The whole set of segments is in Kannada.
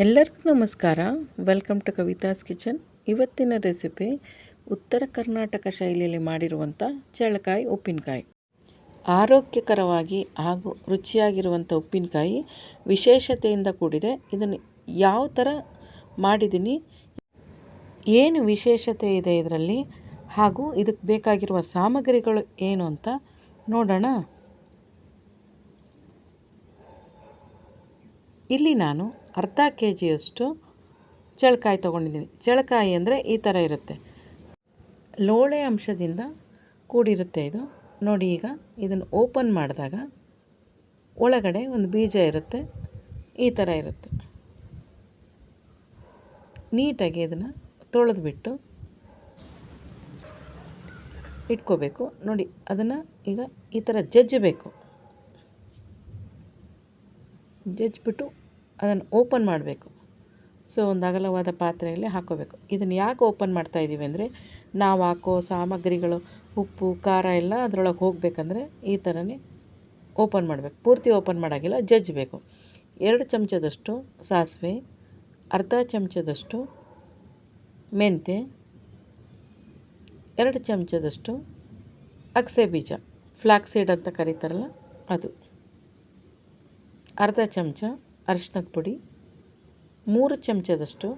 ಎಲ್ಲರಿಗೂ ನಮಸ್ಕಾರ. ವೆಲ್ಕಮ್ ಟು ಕವಿತಾಸ್ ಕಿಚನ್ ಇವತ್ತಿನ ರೆಸಿಪಿ ಉತ್ತರ ಕರ್ನಾಟಕ ಶೈಲಿಯಲ್ಲಿ ಮಾಡಿರುವಂಥ ಚಳಕಾಯಿ ಉಪ್ಪಿನಕಾಯಿ. ಆರೋಗ್ಯಕರವಾಗಿ ಹಾಗೂ ರುಚಿಯಾಗಿರುವಂಥ ಉಪ್ಪಿನಕಾಯಿ ವಿಶೇಷತೆಯಿಂದ ಕೂಡಿದೆ. ಇದನ್ನು ಯಾವ ಥರ ಮಾಡಿದ್ದೀನಿ, ಏನು ವಿಶೇಷತೆ ಇದೆ ಇದರಲ್ಲಿ, ಹಾಗೂ ಇದಕ್ಕೆ ಬೇಕಾಗಿರುವ ಸಾಮಗ್ರಿಗಳು ಏನು ಅಂತ ನೋಡೋಣ. ಇಲ್ಲಿ ನಾನು ಅರ್ಧ ಕೆ ಜಿಯಷ್ಟು ಚಳಕಾಯಿ ತೊಗೊಂಡಿದ್ದೀನಿ. ಚಳಕಾಯಿ ಅಂದರೆ ಈ ಥರ ಇರುತ್ತೆ. ಲೋಳೆ ಅಂಶದಿಂದ ಕೂಡಿರುತ್ತೆ ಇದು. ನೋಡಿ ಈಗ ಇದನ್ನು ಓಪನ್ ಮಾಡಿದಾಗ ಒಳಗಡೆ ಒಂದು ಬೀಜ ಇರುತ್ತೆ. ಈ ಥರ ಇರುತ್ತೆ. ನೀಟಾಗಿ ಇದನ್ನು ತೊಳೆದುಬಿಟ್ಟು ಇಟ್ಕೋಬೇಕು. ನೋಡಿ, ಅದನ್ನು ಈಗ ಈ ಥರ ಜಜ್ಜಬೇಕು. ಜಜ್ಜಿಬಿಟ್ಟು ಅದನ್ನು ಓಪನ್ ಮಾಡಬೇಕು. ಸೊ, ಒಂದು ಅಗಲವಾದ ಪಾತ್ರೆಯಲ್ಲಿ ಹಾಕೋಬೇಕು. ಇದನ್ನು ಯಾಕೆ ಓಪನ್ ಮಾಡ್ತಾ ಇದ್ದೀವಿ ಅಂದರೆ, ನಾವು ಹಾಕೋ ಸಾಮಗ್ರಿಗಳು, ಉಪ್ಪು, ಖಾರ ಎಲ್ಲ ಅದರೊಳಗೆ ಹೋಗಬೇಕಂದ್ರೆ ಈ ಥರನೇ ಓಪನ್ ಮಾಡಬೇಕು. ಪೂರ್ತಿ ಓಪನ್ ಮಾಡೋಂಗಿಲ್ಲ, ಜಜ್ಜಬೇಕು. ಎರಡು ಚಮಚದಷ್ಟು ಸಾಸಿವೆ, ಅರ್ಧ ಚಮಚದಷ್ಟು ಮೆಂತೆ ಎರಡು ಚಮಚದಷ್ಟು ಅಗಸೆ ಬೀಜ. ಫ್ಲಾಕ್ಸೀಡ್ ಅಂತ ಕರೀತಾರಲ್ಲ, ಅದು. ಅರ್ಧ ಚಮಚ ಅರಿಶಿನದ ಪುಡಿ, ಮೂರು ಚಮಚದಷ್ಟು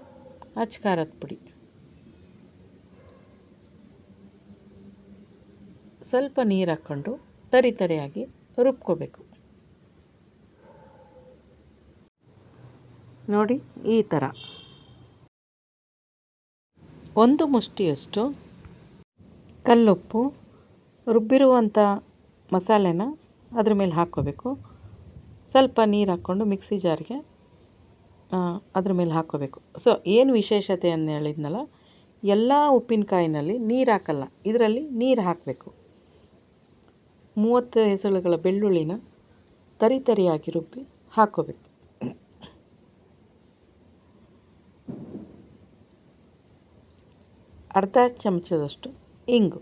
ಅಚ್ಕಾರದ ಪುಡಿ. ಸ್ವಲ್ಪ ನೀರು ಹಾಕ್ಕೊಂಡು ತರಿ ತರಿಯಾಗಿ ರುಬ್ಕೋಬೇಕು. ನೋಡಿ ಈ ಥರ ಒಂದು ಮುಷ್ಟಿಯಷ್ಟು ಕಲ್ಲುಪ್ಪು ರುಬ್ಬಿರುವಂಥ ಮಸಾಲೆನ ಅದ್ರ ಮೇಲೆ ಹಾಕ್ಕೋಬೇಕು. ಸ್ವಲ್ಪ ನೀರು ಹಾಕ್ಕೊಂಡು ಮಿಕ್ಸಿ ಜಾರಿಗೆ ಅದ್ರ ಮೇಲೆ ಹಾಕ್ಕೋಬೇಕು. ಸೊ ಏನು ವಿಶೇಷತೆ ಅಂತ ಹೇಳಿದ್ನಲ್ಲ, ಎಲ್ಲ ಉಪ್ಪಿನಕಾಯಿನಲ್ಲಿ ನೀರು ಹಾಕಲ್ಲ, ಇದರಲ್ಲಿ ನೀರು ಹಾಕಬೇಕು. ಮೂವತ್ತು ಹೆಸಳುಗಳ ಬೆಳ್ಳುಳ್ಳಿನ ತರಿ ತರಿಯಾಗಿ ರುಬ್ಬಿ ಹಾಕ್ಕೋಬೇಕು. ಅರ್ಧ ಚಮಚದಷ್ಟು ಇಂಗು.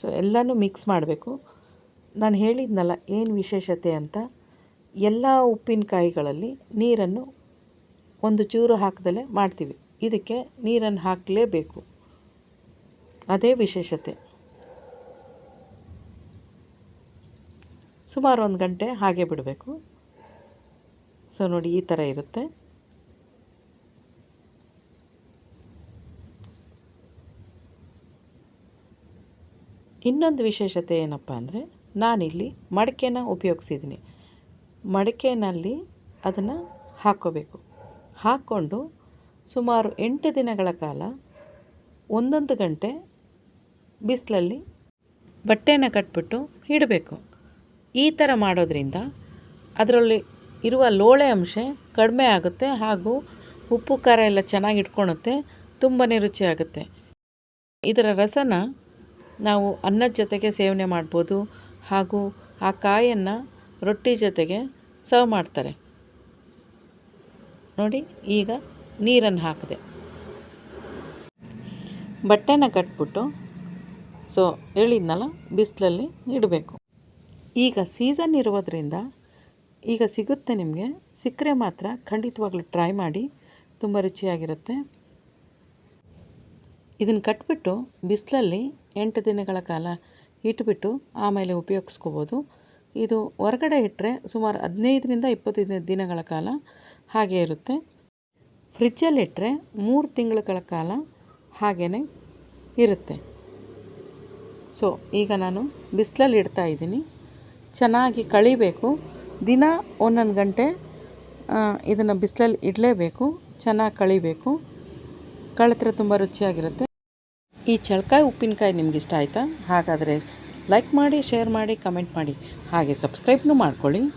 ಸೊ ಎಲ್ಲನೂ ಮಿಕ್ಸ್ ಮಾಡಬೇಕು. ನಾನು ಹೇಳಿದ್ನಲ್ಲ, ಏನು ವಿಶೇಷತೆ ಅಂತ? ಎಲ್ಲ ಉಪ್ಪಿನಕಾಯಿಗಳಲ್ಲಿ ನೀರನ್ನು ಒಂದು ಚೂರು ಹಾಕದಲ್ಲೇ ಮಾಡ್ತೀವಿ. ಇದಕ್ಕೆ ನೀರನ್ನು ಹಾಕಲೇಬೇಕು. ಅದೇ ವಿಶೇಷತೆ. ಸುಮಾರು ಒಂದು ಗಂಟೆ ಹಾಗೆ ಬಿಡಬೇಕು. ಸೊ, ನೋಡಿ, ಈ ಥರ ಇರುತ್ತೆ. ಇನ್ನೊಂದು ವಿಶೇಷತೆ ಏನಪ್ಪ ಅಂದರೆ ನಾನಿಲ್ಲಿ ಮಡಿಕೆನ ಉಪಯೋಗಿಸಿದ್ದೀನಿ. ಮಡಿಕೆಯಲ್ಲಿ ಅದನ್ನು ಹಾಕ್ಕೋಬೇಕು ಹಾಕ್ಕೊಂಡು ಸುಮಾರು ಎಂಟು ದಿನಗಳ ಕಾಲ ಒಂದೊಂದು ಗಂಟೆ ಬಿಸಿಲಲ್ಲಿ ಬಟ್ಟೆನ ಕಟ್ಬಿಟ್ಟು ಇಡಬೇಕು. ಈ ಥರ ಮಾಡೋದ್ರಿಂದ ಅದರಲ್ಲಿ ಇರುವ ಲೋಳೆ ಅಂಶ ಕಡಿಮೆ ಆಗುತ್ತೆ ಹಾಗೂ ಉಪ್ಪು, ಖಾರ ಎಲ್ಲ ಚೆನ್ನಾಗಿ ಇಟ್ಕೊಳುತ್ತೆ ತುಂಬಾ ರುಚಿಯಾಗುತ್ತೆ ಇದರ ರಸನ ನಾವು ಅನ್ನದ ಜೊತೆಗೆ ಸೇವನೆ ಮಾಡ್ಬೋದು ಹಾಗೂ ಆ ಕಾಯನ್ನು ರೊಟ್ಟಿ ಜೊತೆಗೆ ಸರ್ವ್ ಮಾಡ್ತಾರೆ. ನೋಡಿ, ಈಗ ನೀರನ್ನು ಹಾಕಿದೆ. ಬಟ್ಟೆನ ಕಟ್ಬಿಟ್ಟು, ಸೊ, ಹೇಳಿದ್ನಲ್ಲ, ಬಿಸಿಲಲ್ಲಿ ಇಡಬೇಕು. ಈಗ ಸೀಸನ್ ಇರೋದ್ರಿಂದ ಈಗ ಸಿಗುತ್ತೆ ನಿಮಗೆ. ಸಿಕ್ಕರೆ ಮಾತ್ರ ಖಂಡಿತವಾಗ್ಲೂ ಟ್ರೈ ಮಾಡಿ. ತುಂಬ ರುಚಿಯಾಗಿರುತ್ತೆ. ಇದನ್ನು ಕಟ್ಬಿಟ್ಟು ಬಿಸಿಲಲ್ಲಿ ಎಂಟು ದಿನಗಳ ಕಾಲ ಇಟ್ಬಿಟ್ಟು ಆಮೇಲೆ ಉಪಯೋಗಿಸ್ಕೋಬೋದು. ಇದು ಹೊರಗಡೆ ಇಟ್ಟರೆ ಸುಮಾರು ಹದಿನೈದರಿಂದ ಇಪ್ಪತ್ತೈದು ದಿನಗಳ ಕಾಲ ಹಾಗೆ ಇರುತ್ತೆ. ಫ್ರಿಜ್ಜಲ್ಲಿಟ್ಟರೆ ಮೂರು ತಿಂಗಳುಗಳ ಕಾಲ ಹಾಗೇ ಇರುತ್ತೆ. ಸೊ, ಈಗ ನಾನು ಬಿಸಿಲಲ್ಲಿ ಇಡ್ತಾ ಇದ್ದೀನಿ. ಚೆನ್ನಾಗಿ ಕಳಿಬೇಕು. ದಿನ ಒಂದೊಂದು ಗಂಟೆ ಇದನ್ನು ಬಿಸಿಲಲ್ಲಿ ಇಡಲೇಬೇಕು. ಚೆನ್ನಾಗಿ ಕಳಿಬೇಕು. ಕಳೆದ್ರೆ ತುಂಬ ರುಚಿಯಾಗಿರುತ್ತೆ. ಈ ಚಳಕಾಯಿ ಉಪ್ಪಿನಕಾಯಿ ನಿಮ್ಗೆ ಇಷ್ಟ ಆಯಿತಾ? ಹಾಗಾದರೆ ಲೈಕ್ ಮಾಡಿ ಶೇರ್ ಮಾಡಿ ಕಮೆಂಟ್ ಮಾಡಿ. ಹಾಗೆ ಸಬ್ಸ್ಕ್ರೈಬ್ನೂ ಮಾಡ್ಕೊಳ್ಳಿ.